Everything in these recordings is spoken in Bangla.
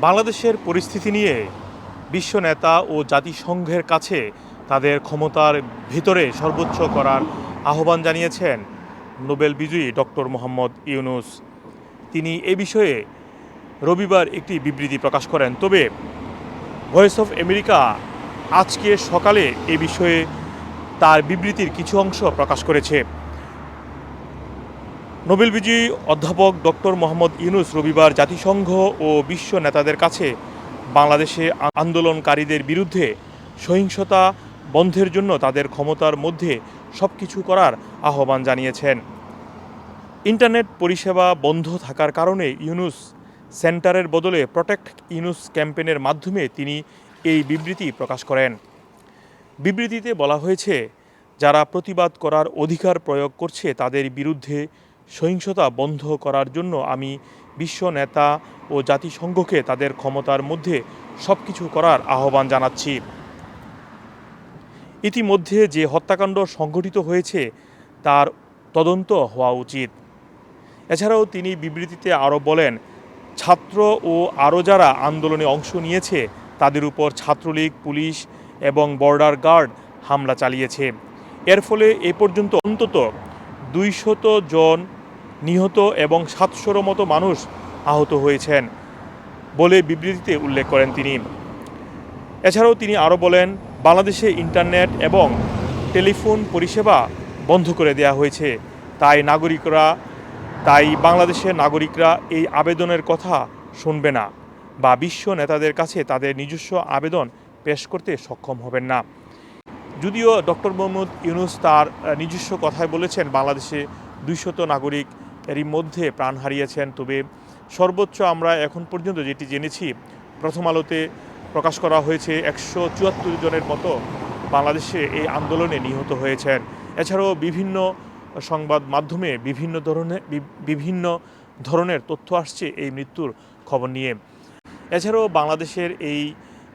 বাংলাদেশের পরিস্থিতি নিয়ে বিশ্ব নেতা ও জাতিসংঘের কাছে তাদের ক্ষমতার ভিতরে সর্বোচ্চ করার আহ্বান জানিয়েছেন নোবেল বিজয়ী ডক্টর মোহাম্মদ ইউনুস। তিনি এ বিষয়ে রবিবার একটি বিবৃতি প্রকাশ করেন। তবে ভয়েস অফ আমেরিকা আজকে সকালে এ বিষয়ে তার বিবৃতির কিছু অংশ প্রকাশ করেছে। নোবেল বিজয়ী অধ্যাপক ডক্টর মোহাম্মদ ইউনুস রবিবার জাতিসংঘ ও বিশ্ব নেতাদের কাছে বাংলাদেশে আন্দোলনকারীদের বিরুদ্ধে সহিংসতা বন্ধের জন্য তাদের ক্ষমতার মধ্যে সব কিছু করার আহ্বান জানিয়েছেন। ইন্টারনেট পরিষেবা বন্ধ থাকার কারণে ইউনুস সেন্টারের বদলে প্রোটেক্ট ইউনুস ক্যাম্পেনের মাধ্যমে তিনি এই বিবৃতি প্রকাশ করেন। বিবৃতিতে বলা হয়েছে, যারা প্রতিবাদ করার অধিকার প্রয়োগ করছে তাদের বিরুদ্ধে সহিংসতা বন্ধ করার জন্য আমি বিশ্ব নেতা ও জাতিসংঘকে তাদের ক্ষমতার মধ্যে সব কিছু করার আহ্বান জানাচ্ছি। ইতিমধ্যে যে হত্যাকাণ্ড সংঘটিত হয়েছে, তার তদন্ত হওয়া উচিত। এছাড়াও তিনি বিবৃতিতে আরও বলেন, ছাত্র ও আরও যারা আন্দোলনে অংশ নিয়েছে, তাদের উপর ছাত্রলীগ, পুলিশ এবং বর্ডার গার্ড হামলা চালিয়েছে। এর ফলে এ পর্যন্ত অন্তত দুইশত জন নিহত এবং সাতশোরও মতো মানুষ আহত হয়েছেন বলে বিবৃতিতে উল্লেখ করেন তিনি। এছাড়াও তিনি আরও বলেন, বাংলাদেশে ইন্টারনেট এবং টেলিফোন পরিষেবা বন্ধ করে দেওয়া হয়েছে। তাই নাগরিকরা, তাই বাংলাদেশের নাগরিকরা এই আবেদনের কথা শুনবে না বা বিশ্ব নেতাদের কাছে তাদের নিজস্ব আবেদন পেশ করতে সক্ষম হবেন না। যদিও ডক্টর মোহাম্মদ ইউনুস তার নিজস্ব কথায় বলেছেন, বাংলাদেশে দুইশত নাগরিক এরই মধ্যে প্রাণ হারিয়েছেন। তবে সর্বোচ্চ আমরা এখন পর্যন্ত যেটি জেনেছি, প্রথম আলোতে প্রকাশ করা হয়েছে একশো চুয়াত্তর জনের মতো বাংলাদেশে এই আন্দোলনে নিহত হয়েছেন। এছাড়াও বিভিন্ন সংবাদ মাধ্যমে বিভিন্ন ধরনের বিভিন্ন ধরনের তথ্য আসছে এই মৃত্যুর খবর নিয়ে। এছাড়াও বাংলাদেশের এই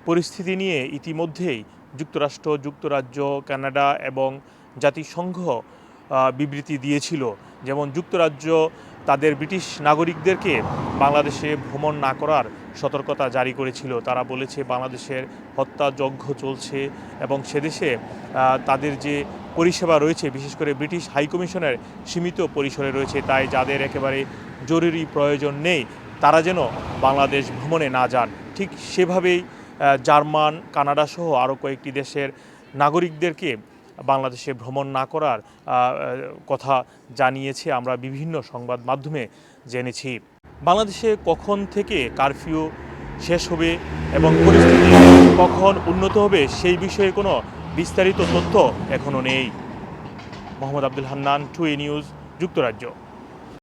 পরিস্থিতি নিয়ে ইতিমধ্যেই যুক্তরাষ্ট্র, যুক্তরাজ্য, কানাডা এবং জাতিসংঘ বিবৃতি দিয়েছিল। যেমন যুক্তরাজ্য, তাদের ব্রিটিশ নাগরিকদেরকে বাংলাদেশে ভ্রমণ না করার সতর্কতা জারি করেছিল। তারা বলেছে, বাংলাদেশের হত্যাযজ্ঞ চলছে এবং সেদেশে তাদের যে পরিষেবা রয়েছে, বিশেষ করে ব্রিটিশ হাইকমিশনের সীমিত পরিসরে রয়েছে, তাই যাদের একেবারে জরুরি প্রয়োজন নেই, তারা যেন বাংলাদেশ ভ্রমণে না যান। ঠিক সেভাবেই জার্মান কানাডা সহ আরও কয়েকটি দেশের নাগরিকদেরকে বাংলাদেশে ভ্রমণ না করার কথা জানিয়েছে আমরা বিভিন্ন সংবাদ মাধ্যমে জেনেছি। বাংলাদেশে কখন থেকে কারফিউ শেষ হবে এবং পরিস্থিতি কখন উন্নত হবে সেই বিষয়ে কোনো বিস্তারিত তথ্য এখনও নেই। মোহাম্মদ আব্দুল হান্নান টু নিউজ, যুক্তরাজ্য।